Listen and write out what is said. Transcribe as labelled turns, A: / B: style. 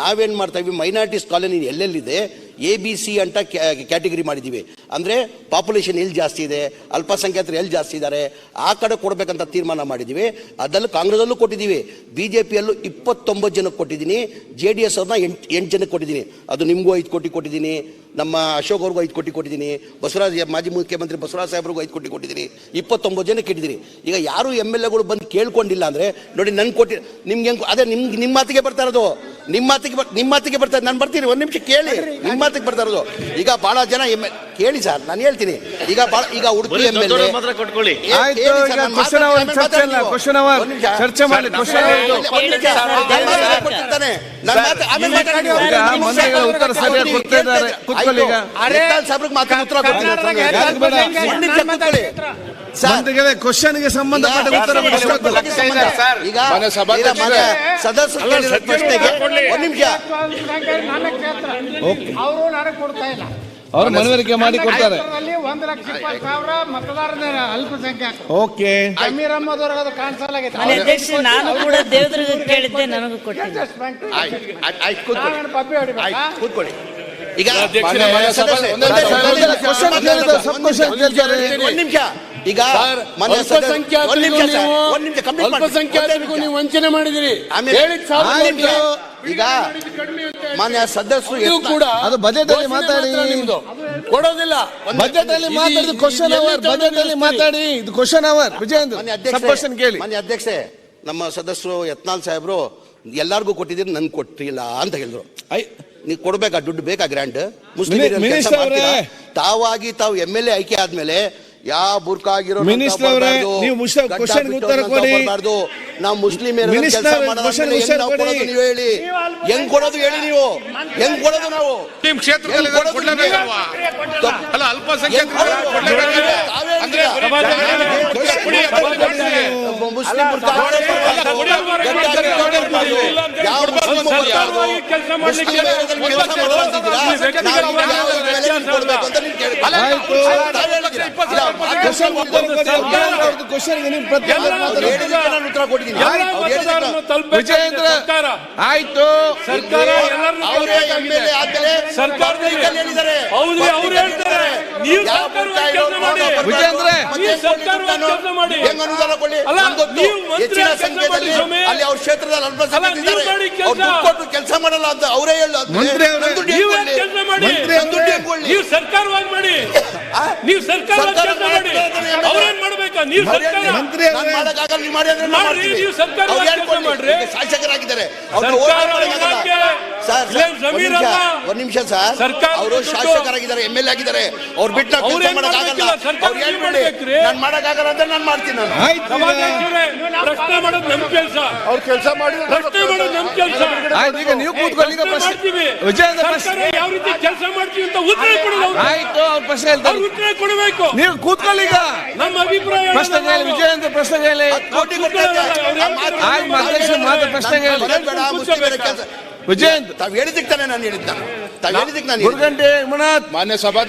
A: ನಾವೇನು ಮಾಡ್ತಾ ಇದ್ವಿ ಮೈನಾರಿಟೀಸ್ ಕಾಲೋನಿ ಎಲ್ಲೆಲ್ಲಿದೆ ಎ ಬಿ ಸಿ ಅಂತ ಕ್ಯಾಟಗರಿ ಮಾಡಿದ್ದೀವಿ. ಅಂದರೆ ಪಾಪ್ಯುಲೇಷನ್ ಎಲ್ಲಿ ಜಾಸ್ತಿ ಇದೆ, ಅಲ್ಪಸಂಖ್ಯಾತರು ಎಲ್ಲಿ ಜಾಸ್ತಿ ಇದ್ದಾರೆ, ಆ ಕಡೆ ಕೊಡಬೇಕಂತ ತೀರ್ಮಾನ ಮಾಡಿದ್ದೀವಿ. ಅದಲ್ಲೂ ಕಾಂಗ್ರೆಸ್ಸಲ್ಲೂ ಕೊಟ್ಟಿದ್ದೀವಿ. ಬಿ ಜೆ ಪಿಯಲ್ಲೂ ಇಪ್ಪತ್ತೊಂಬತ್ತು ಜನಕ್ಕೆ ಕೊಟ್ಟಿದ್ದೀನಿ. ಜೆ ಡಿ ಎಸ್ ಅವ್ರನ್ನ ಎಂಟು ಎಂಟು ಜನಕ್ಕೆ ಕೊಟ್ಟಿದ್ದೀನಿ. ಅದು ನಿಮಗೂ ಐದು ಕೋಟಿ ಕೊಟ್ಟಿದ್ದೀನಿ. ನಮ್ಮ ಅಶೋಕ್ ಅವ್ರಿಗೂ ಐದು ಕೋಟಿ ಕೊಟ್ಟಿದ್ದೀನಿ. ಬಸವರಾಜ್, ಮಾಜಿ ಮುಖ್ಯಮಂತ್ರಿ ಬಸವರಾಜ ಸಾಹೇಬ್ರಿಗೂ ಐದು ಕೋಟಿ ಕೊಟ್ಟಿದ್ದೀನಿ. ಇಪ್ಪತ್ತೊಂಬತ್ತು ಜನಕ್ಕೆ ಇಟ್ಟಿದ್ದೀನಿ. ಈಗ ಯಾರು ಎಂ ಎಲ್ ಎಗಳು ಬಂದು ಕೇಳ್ಕೊಂಡಿಲ್ಲ ಅಂದರೆ, ನೋಡಿ ನನ್ಗೆ ಕೊಟ್ಟಿ, ನಿಮ್ಗೆ ಹೆಂಗೆ, ಅದೇ ನಿಮ್ಗೆ ನಿಮ್ಮ ಮಾತಿಗೆ ಬರ್ತಾ ಇರೋದು. ನಿಮ್ಮ ಮಾತಿಗೆ ನಿಮ್ಮ ಮಾತಿಗೆ ಬರ್ತಾ ನಾನು ಬರ್ತೀನಿ ಒಂದು ನಿಮಿಷ ಕೇಳಿ. ನಿಮ್ಮ ಮಾತಿಗೆ ಬರ್ತಾ ಇರೋದು. ಈಗ ಭಾಳ ಜನ ಎಂ ಕೇಳಿ ಸರ್ ನಾನು ಹೇಳ್ತೀನಿ ಈಗ ಈಗ ಉಡುಪಿ ಎಂ ಎಲ್
B: ಮಾತ್ರ ಕೊಟ್ಕೊಳ್ಳಿ
C: ಅವರ್ ಚರ್ಚೆ ಮಾಡಿ ಉತ್ತರ ಸರಿಯಾಗಿ ಕೊಡ್ತಾ ಇದ್ದಾರೆ. ಕೂತ್ಕೊಳ್ಳಿ ಈಗ. ಯಾಕೆ ಬೇಡ? ಮಂತ್ರಿಗಳೇ ಕ್ವಶನ್ಗೆ ಸಂಬಂಧಪಟ್ಟ ಉತ್ತರ
A: ಈಗ ಸದಸ್ಯರು ಪ್ರಶ್ನೆಗೆ ಒಂದು ನಿಮಿಷ
D: ಅವರು ನನಗೆ ಕೊಡ್ತಾ ಇಲ್ಲ
C: ಅವರು ಮನವರಿಕೆ ಮಾಡಿ ಕೊಡ್ತಾರೆ.
D: ಅಲ್ಲಿ ಒಂದ್ ಲಕ್ಷ ಇಪ್ಪತ್ತು ಸಾವಿರ ಮತದಾರರ ಅಲ್ಪಸಂಖ್ಯಾತ.
C: ಓಕೆ.
D: ಸಮೀರ್ ಅಹಮದ್ ಅವ್ರಿಗೆ ಅದು ಕಾಣಿಸಲಾಗೈತೆ
E: ಮನೆ ಅಧ್ಯಕ್ಷ ನಾನು ಕೂಡ ದೇವದ್ರಿಗೆ ಕೇಳಿದ್ದೆ ನನಗೂ ಕೊಟ್ಟಿದ್ದೆ
D: ಪಪ್ಪಿ ಹೊಡಿಬೇಕಾ?
A: ಕೂತ್ಕೊಳ್ಳಿ. ಈಗ
C: ನಿಮಿಷ,
A: ಈಗ.
F: ಅಲ್ಪಸಂಖ್ಯಾತರಿಗೂ ನೀವು ವಂಚನೆ ಮಾಡಿದಿರಿ.
A: ಈಗ ಮಾನ್ಯ ಸದಸ್ಯರು
F: ಕೂಡ
C: ಅದು ಬಜೆಟ್ ಅಲ್ಲಿ
F: ಘೋಷಣೆ
C: ಮಾತಾಡಿ.
F: ನಿಮ್ದು. ಕೊಡೋದಿಲ್ಲ.
C: ಬಜೆಟ್ ಅಲ್ಲಿ
F: ಇದು-
C: ಮಾತಾಡಿದ ಕ್ವಶನ್ ಅವರ್ ಬಜೆಟ್ ಅಲ್ಲಿ ಮಾತಾಡಿ. ಇದು ಕ್ವಶನ್ ಅವರ್ ವಿಜಯೇಂದ್ರ ಕ್ವಶನ್ ಕೇಳಿ.
A: ಮಾನ್ಯ ಅಧ್ಯಕ್ಷೆ ನಮ್ಮ ಸದಸ್ಯರು ಯತ್ನಾಲ್ ಸಾಹೇಬ್ರು ಎಲ್ಲಾರ್ಗೂ ಕೊಟ್ಟಿದ್ದೀರಿ ನನ್ಗೆ ಕೊಟ್ಟಿಲ್ಲ ಅಂತ ಹೇಳಿದ್ರು.
C: ಐ,
A: ನೀವು ಕೊಡ್ಬೇಕಾ? ದುಡ್ಡು ಬೇಕಾ? ಗ್ರ್ಯಾಂಡ್ ಮುಸ್ಲಿಂ
C: ಮಿನಿ-
A: ಏರಿಯಾದಲ್ಲಿ ಕೆಲ್ಸ
C: ಮಿನಿಸ್ಟರ್ ಅವರೇ.
A: ಮಾಡ್ತೀರಾ? ತಾವಾಗಿ ತಾವು ಎಂ ಎಲ್ ಎ ಆಯ್ಕೆ ಆದ್ಮೇಲೆ ಯಾವ ಬುರ್ಕ ಆಗಿರೋ
C: ಮಿನಿಸ್ಟರ್ ಅವರೇ, ನೀವು question ಗೆ ಉತ್ತರ ಕೊಡಿ.
A: ನಾವು ಮುಸ್ಲಿಂ ನೀವು ಹೇಳಿ? ಹೆಂಗ್ ಕೊಡೋದು ಹೇಳಿ ನೀವು? ಹೆಂಗ್ ಕೊಡೋದು ನಾವು?
G: ನಿಮ್ ಕ್ಷೇತ್ರದಲ್ಲಿ? ಅಲ್ಲ
A: ಹೇಳ್ತೀರಾ? ಮುಸ್ಲಿಂ ಯಾವ
C: ವಿಜಯೇಂದ್ರ ಆಯ್ತು.
A: ಸರ್ಕಾರ ಪತ್ರಿಕೆಯಲ್ಲಿ ಹೇಳಿದ್ದಾರೆ.
H: ಹೌದು, ಅವ್ರು ಹೇಳ್ತಾರೆ. ನೀವು ಮಾಡಿ.
A: ಹೆಂಗ್ ಅನುದಾನ
H: ಮಂತ್ರಿ
A: ಹೆಚ್ಚಿನ
H: ಕೆಲಸ
A: ಸಂಖ್ಯೆಯಲ್ಲಿ ಅಲ್ಲಿ ಅವ್ರ ಕ್ಷೇತ್ರದಲ್ಲಿ
H: ಕೆಲಸ.
A: ಕೊಟ್ಟು ಕೆಲಸ ಮಾಡಲ್ಲ ಅಂತ ಅವರೇ ಹೇಳ
H: ಸರ್ಕಾರವಾಗಿ ಮಾಡಿ? ನೀವು ಸರ್ಕಾರವಾಗಿ
A: ಸರ್ಕಾರ
H: ಅವ್ರೇನ್ ಮಾಡ್ಬೇಕಾ? ನೀವು
A: ಮಾಡಕ್ಕಾಗಲ್ಲ, ನೀವು ಮಾಡಿ
H: ಮಾಡ್ರಿ. ನೀವು ಸರ್ಕಾರ
A: ಅವ್ರು
H: ಮಾಡ್ರಿ.
A: ಶಾಸಕರಾಗಿದ್ದಾರೆ. ಸರ್,
H: ಜಮೀರ್.
A: ಒಂದ್ ನಿಮಿಷ ಸರ್.
H: ಸರ್ಕಾರ
A: ಅವರು. ಶಾಸಕರಾಗಿದ್ದಾರೆ ಎಂ ಎಲ್ ಎ ಆಗಿದ್ದಾರೆ. ಅವ್ರು ಬಿಟ್ಟು
H: ಅವ್ರು
A: ಮಾಡಕ್ಕಾಗಲ್ಲ
H: ಸರ್ಕಾರ
A: ಅವ್ರು ಹೇಳ್ಬಿಡಿ ನಾನು ಮಾಡಕ್ಕಾಗಲ್ಲ ಅಂತ ನಾನು ಮಾಡ್ತೀನಿ ನಾನು.
C: ಆಯ್ತು
H: ಪ್ರಶ್ನೆ ಮಾಡೋದು ನಮ್ ಕೆಲಸ.
A: ಅವ್ರು ಕೆಲಸ ಮಾಡಿ
H: ಪ್ರಶ್ನೆ ಮಾಡೋದು ನಮ್ ಕೆಲಸ.
C: ಆಯ್ತು ಈಗ ನೀವು ಕೂತ್ಕೊಳ್ಳಿ ಈಗ ಪ್ರಶ್ನೆ
H: ಮಾಡ್ತೀವಿ.
C: ವಿಜಯೇಂದ್ರ ಪ್ರಶ್ನೆ.
H: ಯಾವ ರೀತಿ ಕೆಲಸ ಮಾಡ್ತೀವಿ ಅಂತ ಉತ್ತರ ಕೊಡೋದು
C: ಆಯ್ತು ಅವ್ರ ಪ್ರಶ್ನೆ ಹೇಳ್ತಾರೆ.
H: ಉತ್ತರ ಕೊಡಬೇಕು.
C: ನೀವು ಕೂತ್ಕೊಳ್ಳಿ ಈಗ.
H: ನಮ್ಮ ಅಭಿಪ್ರಾಯ
C: ಪ್ರಶ್ನೆ ಹೇಳಿ ವಿಜಯೇಂದ್ರ ಪ್ರಶ್ನೆ ಹೇಳಿ.
A: ಕೋಟಿ ಕೊಡ್ತಾರೆ. ಮಾತು
C: ಆಯ್ತು ಅಧ್ಯಕ್ಷ ಮಾತು ಪ್ರಶ್ನೆ ಹೇಳಿ.
A: ಬೇಡ, ಬೇಡ, ಮುಸ್ಲಿಮರ ತಾವು ಹೇಳಿದ್ದಕ್ಕೆ ತಾನೇ ನಾನು ಹೇಳಿದ್ದ ತಾವ್ ಹೇಳಿದ್ದಕ್ಕೆ ನಾನು
G: ಮಾನ್ಯ ಸಭಾ